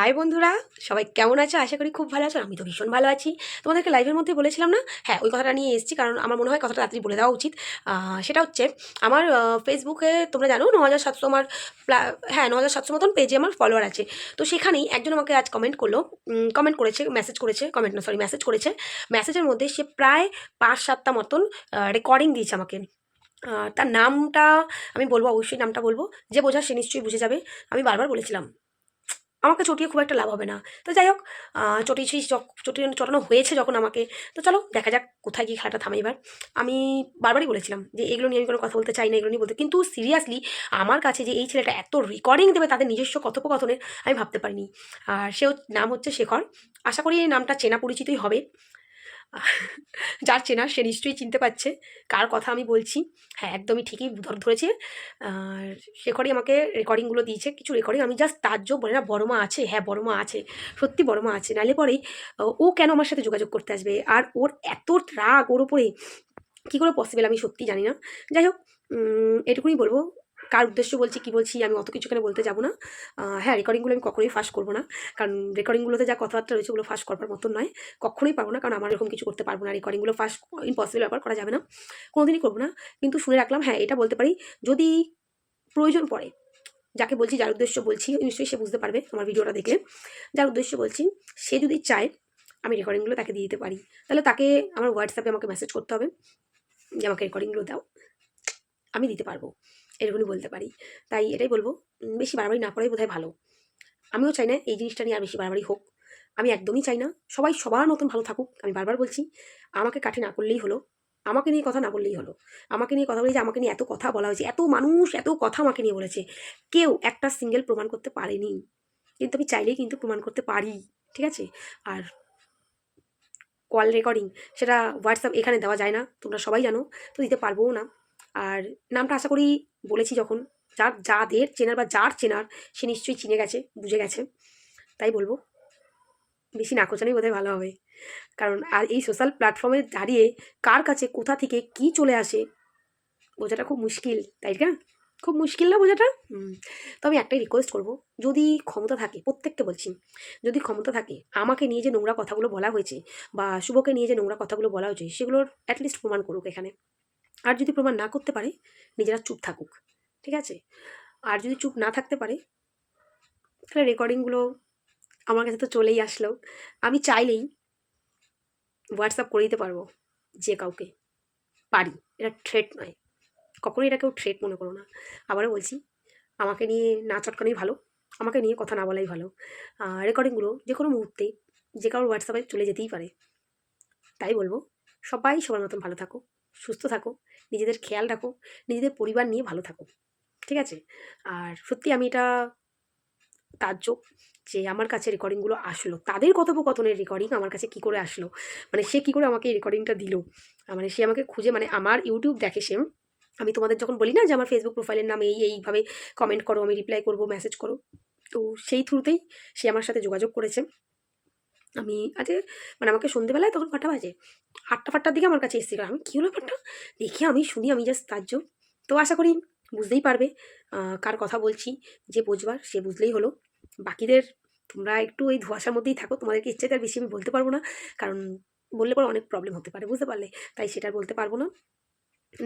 High বন্ধুরা। সবাই কেমন আছো? আশা করি খুব ভালো আছো। আমি তো ভীষণ ভালো আছি। তোমাদেরকে লাইভের মধ্যে বলেছিলাম না? হ্যাঁ ওই কথাটা নিয়ে এসেছি, কারণ আমার মনে হয় কথাটা তাড়াতাড়ি বলে দেওয়া উচিত। সেটা হচ্ছে, আমার ফেসবুকে তোমরা জানো, ন হাজার সাতশো আমার হ্যাঁ ন হাজার সাতশো মতন পেজে আমার ফলোয়ার আছে। তো সেখানেই একজন আমাকে আজ কমেন্ট করল। কমেন্ট করেছে মেসেজ করেছে কমেন্ট না সরি মেসেজ করেছে। মেসেজের মধ্যে সে প্রায় পাঁচ সাতটা মতন রেকর্ডিং দিয়েছে আমাকে। তার নামটা আমি বলব, অবশ্যই নামটা বলব। যে বোঝা সে নিশ্চয়ই বুঝে যাবে। আমি বারবার বলেছিলাম। আমাকে চটিয়ে খুব একটা লাভ হবে না। তো যাই হোক চটিয়েছি চটি চটানো হয়েছে যখন আমাকে। তো চলো, দেখা যাক কোথায় গিয়ে খেলাটা থামে এবার। আমি বারবারই বলেছিলাম যে এগুলো নিয়ে আমি কোনো কথা বলতে চাই না, এগুলো নিয়ে বলতে। কিন্তু সিরিয়াসলি আমার কাছে যে এই ছেলেটা এত রেকর্ডিং দেবে তাদের নিজস্ব কথোপকথনের, আমি ভাবতে পারিনি। আর সেও নাম হচ্ছে শেখর। আশা করি এই নামটা চেনা পরিচিতই হবে। যার চেনা সে নিশ্চয়ই চিনতে পারছে কার কথা আমি বলছি। হ্যাঁ একদমই ঠিকই ধর- ধরেছে। শেখরই আমাকে রেকর্ডিংগুলো দিয়েছে, কিছু রেকর্ডিং আমি জাস্ট তাজ্জব বলে না, বড় মা আছে হ্যাঁ বড় মা আছে, সত্যি বড় মা আছে। নাহলে পরেই ও কেন আমার সাথে যোগাযোগ করতে আসবে? আর ওর এত রাগ, ওর ওপরে কী করে পসিবল আমি সত্যি জানি না। যাই হোক এটুকুনি বলব। কার উদ্দেশ্য বলছি, কি বলছি, আমি অত কিছু এখানে বলতে যাব না। হ্যাঁ রেকর্ডিংগুলো আমি কখনোই ফাঁস করব না। কারণ রেকর্ডিংগুলোতে যা কথাবার্তা রয়েছে, ওগুলো ফাঁস করবার মতন নয়। কখনোই পারব না, কারণ আমার এরকম কিছু করতে পারব না। রেকর্ডিংগুলো ফাঁস ইম্পসিবল ব্যাপার করা যাবে না। কোনোদিনই করব না। কিন্তু শুনে রাখলাম হ্যাঁ এটা বলতে পারি, যদি প্রয়োজন পড়ে, যাকে বলছি, যার উদ্দেশ্য বলছি, নিশ্চয়ই সে বুঝতে পারবে আমার ভিডিওটা দেখলে যার উদ্দেশ্য বলছি, সে যদি চায়, আমি রেকর্ডিংগুলো তাকে দিয়ে দিতে পারি। তাহলে তাকে আমার হোয়াটসঅ্যাপে আমাকে মেসেজ করতে হবে যে, আমাকে রেকর্ডিংগুলো দাও। আমি দিতে পারব, এরকমই বলতে পারি। তাই এটাই বলব বেশি বাড়াবাড়ি না করাই বোধহয় ভালো। আমিও চাই না এই জিনিসটা নিয়ে আর বেশি বাড়াবাড়ি হোক। আমি একদমই চাই না, সবাই সবার মতন ভালো থাকুক, আমি বারবার বলছি, আমাকে কাঠি না করলেই হলো, আমাকে নিয়ে কথা না বললেই হলো, আমাকে নিয়ে কথা বলে যে আমাকে নিয়ে এত কথা বলা হয়েছে, এত মানুষ এত কথা আমাকে নিয়ে বলেছে, কেউ একটা সিঙ্গেল প্রমাণ করতে পারেনি। কিন্তু আমি চাইলেই কিন্তু প্রমাণ করতে পারি, ঠিক আছে? আর কল রেকর্ডিং সেটা হোয়াটসঅ্যাপ এখানে দেওয়া যায় না, তোমরা সবাই জানো, তো দিতে পারবোও না। আর নামটা আশা করি বলেছি যখন। যার, যাদের চেনার বা যার চেনার, সে নিশ্চয়ই চিনে গেছে, বুঝে গেছে। তাই বলব, বেশি না নাকোচানোই বোধহয় ভালো হবে। কারণ, আর এই সোশ্যাল প্ল্যাটফর্মে দাঁড়িয়ে কার কাছে, কোথা থেকে কি চলে আসে, বোঝাটা খুব মুশকিল, তাই না? খুব মুশকিল না বোঝাটা? তো আমি একটাই রিকোয়েস্ট করব, যদি ক্ষমতা থাকে, প্রত্যেককে বলছি, যদি ক্ষমতা থাকে, আমাকে নিয়ে যে নোংরা কথাগুলো বলা হয়েছে বা শুভকে নিয়ে যে নোংরা কথাগুলো বলা হয়েছে, সেগুলোর অ্যাটলিস্ট প্রমাণ করুক এখানে। আর যদি প্রমাণ না করতে পারে, নিজেরা চুপ থাকুক, ঠিক আছে? আর যদি চুপ না থাকতে পারে, তাহলে রেকর্ডিংগুলো আমার কাছে তো চলেই আসলো। আমি চাইলেই হোয়াটসঅ্যাপ করে দিতে পারব, যে কাউকে পারি। এটা থ্রেট নয়। কখনোই এটা কেউ থ্রেট মনে করো না। আবারও বলছি, আমাকে নিয়ে না চটকানোই ভালো, আমাকে নিয়ে কথা না বলাই ভালো। রেকর্ডিংগুলো যে কোনো মুহূর্তে যে কারোর হোয়াটসঅ্যাপে চলে যেতেই পারে। তাই বলব, সবাই সবার মতন ভালো থাকো। সুস্থ থাকো, নিজেদের খেয়াল রাখো, নিজেদের পরিবার নিয়ে ভালো থাকো, ঠিক আছে? আর সত্যি আমি এটা তাজ্জব যে আমার কাছে রেকর্ডিংগুলো আসলো। তাদের কথোপকথনের রেকর্ডিং আমার কাছে কী করে আসলো? মানে সে কী করে আমাকে এই রেকর্ডিংটা দিল? মানে সে আমাকে খুঁজে মানে আমার ইউটিউব দেখে সে, আমি তোমাদের যখন বলি না যে আমার ফেসবুক প্রোফাইলের নামে এই এইভাবে কমেন্ট করো, আমি রিপ্লাই করব মেসেজ করো, তো সেই থ্রুতেই সে আমার সাথে যোগাযোগ করেছে। আমি আজকে মানে আমাকে সন্ধেবেলায় তখন কটা বাজে? আটটা ফাটটার দিকে আমার কাছে এসেছিল। আমি, কী হলো ব্যাপারটা দেখে, আমি শুনি, আমি জাস্ট তাজ্জব তো আশা করি বুঝতেই পারবে কার কথা বলছি, যে বুঝবার, সে বুঝলেই হলো। বাকিদের, তোমরা একটু ওই ধোঁয়াশার মধ্যেই থাকো, তোমাদেরকে ইচ্ছে তার বেশি আমি বলতে পারব না, কারণ বললে পরে অনেক প্রবলেম হতে পারে, বুঝতে পারলে। তাই সেটা বলতে পারব না।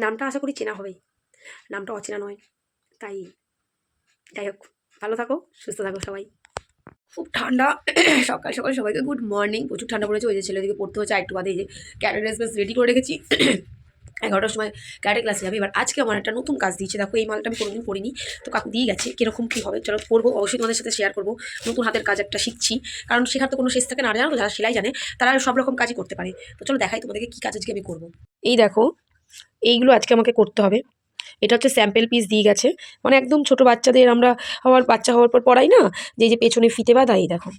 নামটা আশা করি চেনা হবেই। নামটা অচেনা নয়। তাই, যাই হোক, ভালো থাকো, সুস্থ থাকো সবাই। খুব ঠান্ডা। সকাল সকাল সবাইকে গুড মর্নিং প্রচুর ঠান্ডা পড়েছে, ওই যে ছেলেদিকে পড়তে হচ্ছে একটু বাদে এই যে ক্যারেট ড্রেস রেডি করে রেখেছি। এগারোটার সময় ক্যারেটে ক্লাসে যাবে। এবার আজকে আমার একটা নতুন কাজ দিয়েছে। দেখো, এই মালটা আমি কোনোদিন পড়িনি। তো কাকু দিয়ে গেছে, কীরকম কী হবে? চলো পড়ব। অবশ্যই তোমাদের সাথে শেয়ার করব। নতুন হাতের কাজ একটা শিখছি। কারণ শেখার তো কোনো শেষ থাকে না। জানো যারা সেলাই জানে, তারা সব রকম কাজই করতে পারে। তো চলো দেখাই তোমাদেরকে কী কাজ আজকে আমি করব। এই দেখো, এইগুলো আজকে আমাকে করতে হবে। এটা হচ্ছে স্যাম্পেল পিস দিয়ে গেছে। মানে একদম ছোট বাচ্চাদের আমরা হওয়ার, বাচ্চা হওয়ার পর পড়াই না, যে যে পেছনে ফিতে বাঁধা, এই দেখো।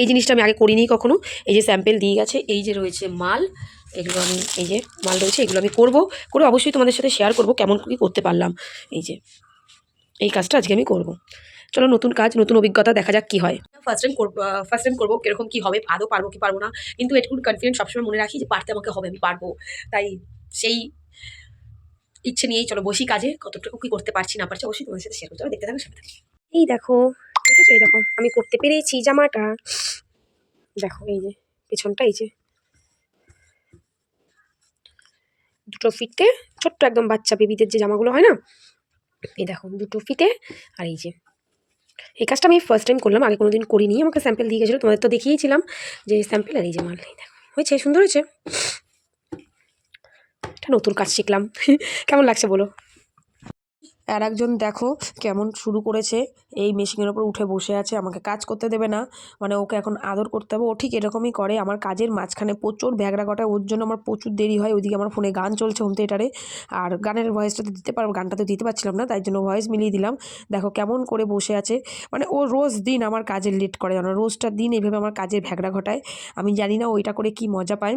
এই জিনিসটা আমি আগে করিনি কখনো। এই যে স্যাম্পেল দিয়ে গেছে, এই যে রয়েছে মাল, এগুলো আমি, এই যে মাল রয়েছে, এগুলো আমি করব, করে অবশ্যই তোমাদের সাথে শেয়ার করব, কেমন কী করতে পারলাম। এই যে, এই কাজটা আজকে আমি করব। চলো নতুন কাজ, নতুন অভিজ্ঞতা, দেখা যাক কী হয়। ফার্স্ট টাইম করব ফার্স্ট টাইম করব, কীরকম কী হবে আদৌ পারব কি পারব না। কিন্তু এটুকু কনফিডেন্স সবসময় মনে রাখি যে পারতে আমাকে হবে, আমি পারব। তাই সেই ইচ্ছে নিয়েই চলো, বসি কাজে, কতটুকু কী করতে পারছি না পারছি, অবশ্যই তোমাদের সাথে শেয়ার করতে দেখতে থাকো, সাথে এই দেখো, দেখেছ? এই দেখো, আমি করতে পেরেছি জামাটা। দেখো, এই যে, পেছনটা, এই যে। দুটো ফিতে, ছোট্ট একদম বাচ্চা বেবিদের যে জামাগুলো হয় না? এই দেখো, দুটো ফিতে আর এই যে। এই কাজটা আমি ফার্স্ট টাইম করলাম, আগে কোনো দিন করিনি, আমাকে স্যাম্পল দিয়ে গেছিল, তোমাদের তো দেখিয়েছিলাম যে স্যাম্পেল আর এই যে মাল। দেখো, হয়েছে, সুন্দর হয়েছে। নতুন কাজ শিখলাম। কেমন লাগছে বলো? আর একজন দেখো কেমন শুরু করেছে। এই মেশিনের ওপর উঠে বসে আছে, আমাকে কাজ করতে দেবে না। মানে ওকে এখন আদর করতে হবে। ও ঠিক এরকমই করে। আমার কাজের মাঝখানে প্রচুর ব্যাগরা কটায় ওর জন্য আমার প্রচুর দেরি হয়। ওইদিকে আমার ফোনে গান চলছে হোম থিয়েটারে আর গানের ভয়েসটা তো দিতে পারব, গানটা তো দিতে পারছিলাম না, তাই জন্য ভয়েস মিলিয়ে দিলাম। দেখো কেমন করে বসে আছে। মানে ও রোজ দিন আমার কাজের লেট করে জানো, রোজটা দিন এইভাবে আমার কাজের ভ্যাগড়া ঘটায়। আমি জানি না ওইটা করে কি মজা পায়।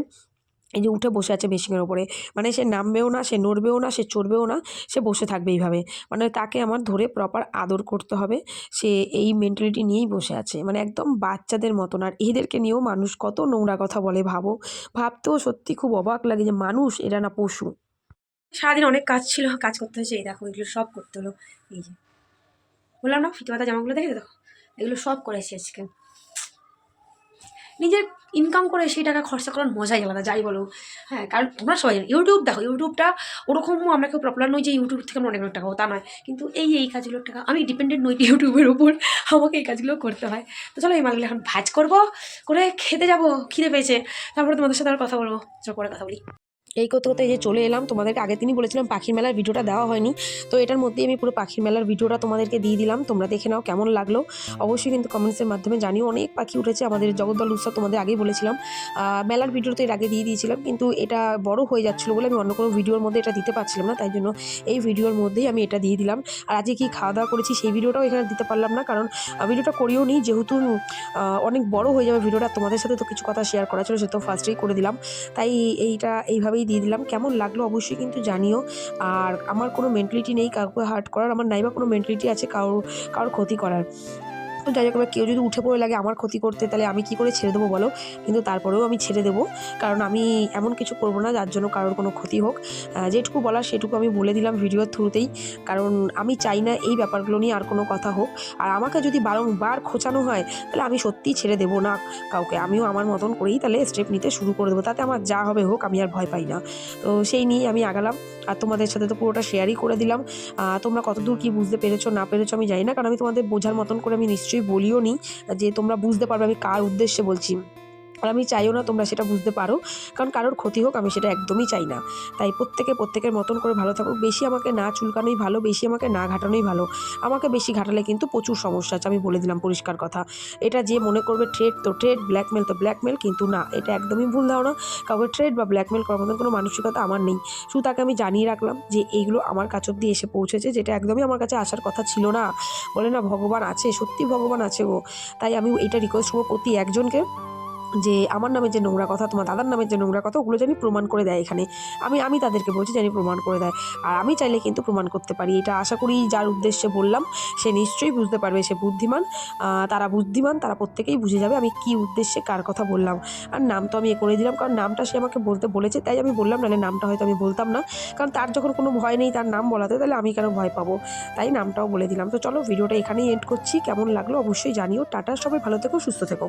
এই যে উঠে বসে আছে মেশিনের ওপরে। মানে সে নামবেও না, সে নড়বেও না, সে চড়বেও না, সে বসে থাকবে এইভাবে। মানে তাকে আমার ধরে প্রপার আদর করতে হবে। সে এই মেন্টালিটি নিয়েই বসে আছে। মানে একদম বাচ্চাদের মতন। আর এদেরকে নিয়েও মানুষ কত নোংরা কথা বলে, ভাবো। ভাবতেও সত্যি খুব অবাক লাগে যে মানুষ, এরা না পশু। সারাদিন অনেক কাজ ছিল, কাজ করতে হয়েছে। এই দেখো, এগুলো সব করতে হলো। এই যে। বললাম না, ফিতে পাতা জামাগুলো দেখে দেখো এগুলো সব করেছি আজকে। নিজের ইনকাম করে সেই টাকা খরচা করার মজাই আলাদা, যাই বলো। হ্যাঁ কারণ তোমরা সবাই ইউটিউব দেখো ইউটিউবটা ওরকম আমরা কেউ পপুলার নই যে ইউটিউব থেকে আমরা অনেক অনেক টাকা তা নয়। কিন্তু এই এই কাজগুলোর টাকা, আমি ডিপেন্ডেন্ট নই ইউটিউবের ওপর আমাকে এই কাজগুলো করতে হয়। তো চলো, এই মালগুলো এখন ভাজ করব, করে খেতে যাব, খিদে পেয়েছে। তারপরে তোমাদের সাথে আর কথা বলব, চলো পরে কথা বলি। এই করতে করতে এই যে চলে এলাম, তোমাদেরকে আগে দিনই বলেছিলাম পাখির মেলার ভিডিওটা দেওয়া হয়নি। তো এটার মধ্যেই আমি পুরো পাখির মেলার ভিডিওটা তোমাদেরকে দিয়ে দিলাম। তোমরা দেখে নাও কেমন লাগল। অবশ্যই কিন্তু কমেন্টসের মাধ্যমে জানিও। অনেক পাখি উঠেছে আমাদের জগদ্দল উৎসব তোমাদের আগেই বলেছিলাম। মেলার ভিডিও তো এর আগে দিয়ে দিয়েছিলাম, কিন্তু এটা বড় হয়ে যাচ্ছিল বলে আমি অন্য কোনো ভিডিওর মধ্যে এটা দিতে পারছিলাম না, তাই জন্য এই ভিডিওর মধ্যেই আমি এটা দিয়ে দিলাম। আর আজকে কি খাওয়া দাওয়া করেছি সেই ভিডিওটাও এখানে দিতে পারলাম না, কারণ ভিডিওটা করিও নি, যেহেতু অনেক বড় হয়ে যাবে ভিডিওটা, তোমাদের সাথে তো কিছু কথা শেয়ার করা ছিল সে তো ফার্স্টেই করে দিলাম। তাই এইটা এইভাবেই দিয়ে দিলাম। কেমন লাগল অবশ্যই কিন্তু জানিও। আর আমার কোনো মেন্টালিটি নেই কাউকে হার্ট করার। আমার নাইবা কোনো মেন্টালিটি আছে কারোর কারোর ক্ষতি করার। যাই হোক কেউ যদি উঠে পড়ে লাগে আমার ক্ষতি করতে, তাহলে আমি কি করে ছেড়ে দেবো বলো? কিন্তু তারপরেও আমি ছেড়ে দেবো। কারণ আমি এমন কিছু করব না, যার জন্য কারোর কোনো ক্ষতি হোক। যেটুকু বলার সেটুকু আমি বলে দিলাম ভিডিওর থ্রুতেই। কারণ আমি চাই না এই ব্যাপারগুলো নিয়ে আর কোনো কথা হোক। আর আমাকে যদি বারংবার খোঁচানো হয়, তাহলে আমি সত্যিই ছেড়ে দেবো না কাউকে। আমিও আমার মতন করেই তাহলে স্টেপ নিতে শুরু করে দেবো। তাতে আমার যা হবে হোক, আমি আর ভয় পাই না। তো সেই নিয়েই আমি আগালাম। আর তোমাদের সাথে তো পুরোটা শেয়ারই করে দিলাম। তোমরা কতদূর কি বুঝতে পেরেছ, না পেরেছ আমি জানি না। কারণ আমি তোমাদের বোঝার মতন করে আমি নিশ্চয়ই বলিও নি যে তোমরা বুঝতে পারবে আমি কার উদ্দেশ্যে বলছি। আর আমি চাইও না, তোমরা সেটা বুঝতে পারো। কারণ কারোর ক্ষতি হোক, আমি সেটা একদমই চাই না। তাই প্রত্যেকে প্রত্যেকের মতন করে ভালো থাকুক। বেশি আমাকে না চুলকানোই ভালো, বেশি আমাকে না ঘাটানোই ভালো। আমাকে বেশি ঘাটালে কিন্তু প্রচুর সমস্যা আছে, আমি বলে দিলাম পরিষ্কার কথা। এটা যে মনে করবে ট্রেড তো ট্রেড ব্ল্যাকমেল তো ব্ল্যাকমেল কিন্তু না, এটা একদমই ভুল ধারণা। কাউকে ট্রেড বা ব্ল্যাকমেল করার মতন কোনো মানসিকতা আমার নেই। শুধু তাকে আমি জানিয়ে রাখলাম যে, এইগুলো আমার কাছ অব্দি এসে পৌঁছেছে, যেটা একদমই আমার কাছে আসার কথা ছিল না। বলে না, ভগবান আছে, সত্যি ভগবান আছে গো। তাই আমি এটা রিকোয়েস্ট করব প্রতি একজনকে। যে আমার নামে যে নোংরা কথা, তোমার দাদার নামের যে নোংরা কথা, ওগুলো জানি প্রমাণ করে দেয় এখানে। আমি আমি তাদেরকে বলছি জানি প্রমাণ করে দেয়। আর আমি চাইলে কিন্তু প্রমাণ করতে পারি। এটা আশা করি যার উদ্দেশ্যে বললাম, সে নিশ্চয়ই বুঝতে পারবে, সে বুদ্ধিমান তারা বুদ্ধিমান, তারা প্রত্যেকেই বুঝে যাবে আমি কি উদ্দেশ্যে কার কথা বললাম। আর নাম তো আমি এ করে দিলাম, কারণ নামটা সে আমাকে বলতে বলেছে, তাই আমি বললাম, নাহলে নামটা হয়তো আমি বলতাম না। কারণ তার যখন কোনো ভয় নেই, তার নাম বলাতে, তাহলে আমি কেন ভয় পাবো? তাই নামটাও বলে দিলাম। তো চলো, ভিডিওটা এখানেই এন্ড করছি। কেমন লাগল অবশ্যই জানিও। টাটা, সবাই ভালো থেকো, সুস্থ থেকো।